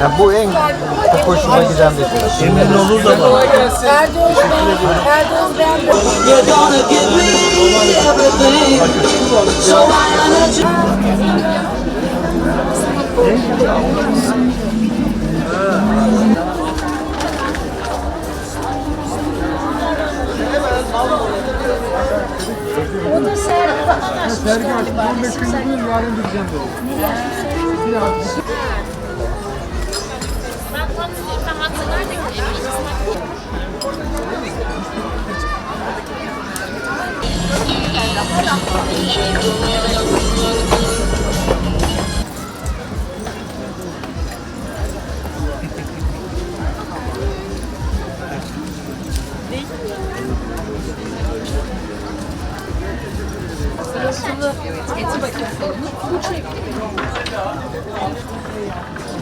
Ya bu en çok hoşuma giden bir şey. Emin olur da bak. Erdoğan ben, Erdoğan ben. You're gonna give me everything. So why not you? O da sergi açmış galiba. Resim sergi. Ben tam tam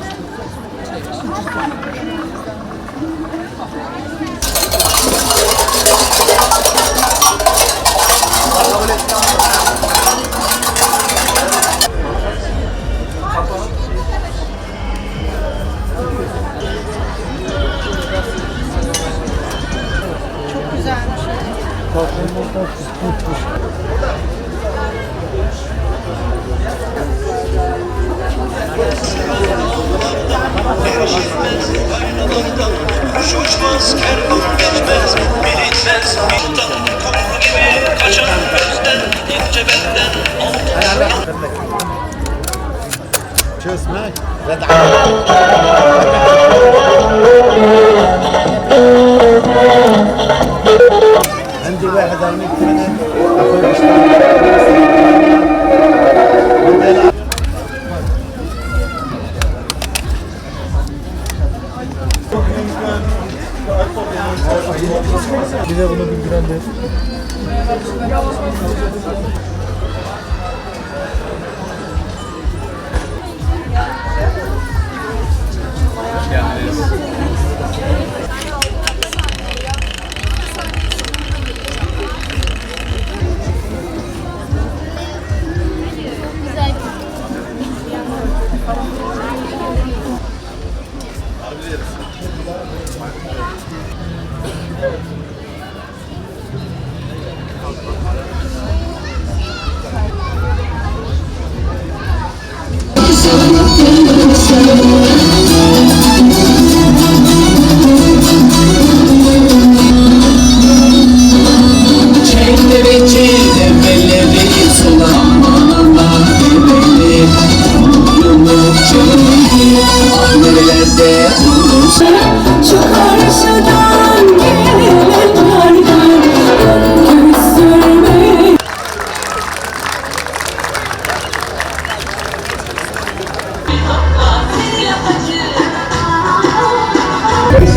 hatırlar da gideyim. Kuş شو اسمك؟ عندي واحد على المكتب أخوي اشتغل Gidelim bir grande.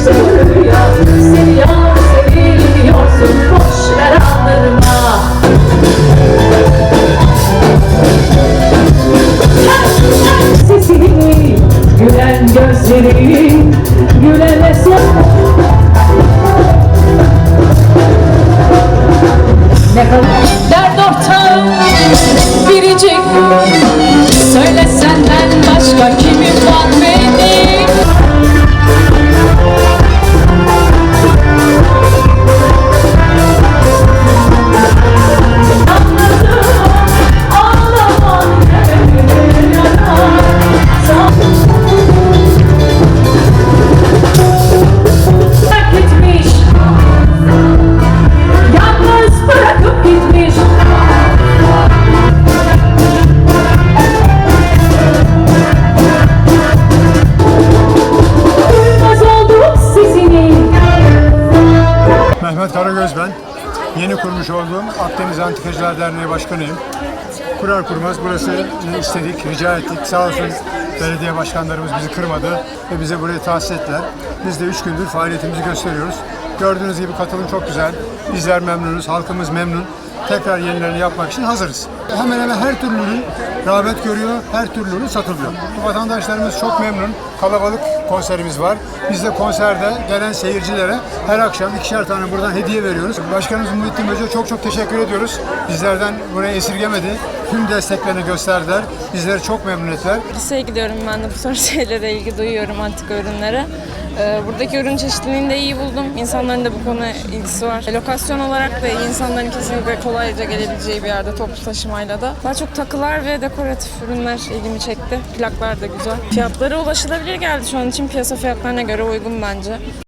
Seviyor, seviliyorsun Boş ver aldırma Mehmet Karagöz ben. Yeni kurmuş olduğum Akdeniz Antikacılar Derneği Başkanıyım. Kurar kurmaz burası istedik, rica ettik. Sağ olsun belediye başkanlarımız bizi kırmadı ve bize burayı tahsis ettiler. Biz de üç gündür faaliyetimizi gösteriyoruz. Gördüğünüz gibi katılım çok güzel. Bizler memnunuz, halkımız memnun. Tekrar yenilerini yapmak için hazırız. Hemen hemen her türlü ürün rağbet görüyor, her türlü ürün satılıyor. Vatandaşlarımız çok memnun. Kalabalık konserimiz var. Biz de konserde gelen seyircilere her akşam ikişer tane buradan hediye veriyoruz. Başkanımız Muhittin Bey'e çok çok teşekkür ediyoruz. Bizlerden buraya esirgemedi. Tüm desteklerini gösterdiler. Bizleri çok memnun ettiler. Liseye gidiyorum ben de bu tarz şeylere ilgi duyuyorum antika ürünlere. Ee, Buradaki ürün çeşitliliğini de iyi buldum. İnsanların da bu konuya ilgisi var. Lokasyon olarak da insanların kesinlikle kolayca gelebileceği bir yerde toplu taşımayla da. Daha çok takılar ve dekoratif ürünler ilgimi çekti. Plaklar da güzel. Fiyatları ulaşılabilir geldi şu an için. Piyasa fiyatlarına göre uygun bence.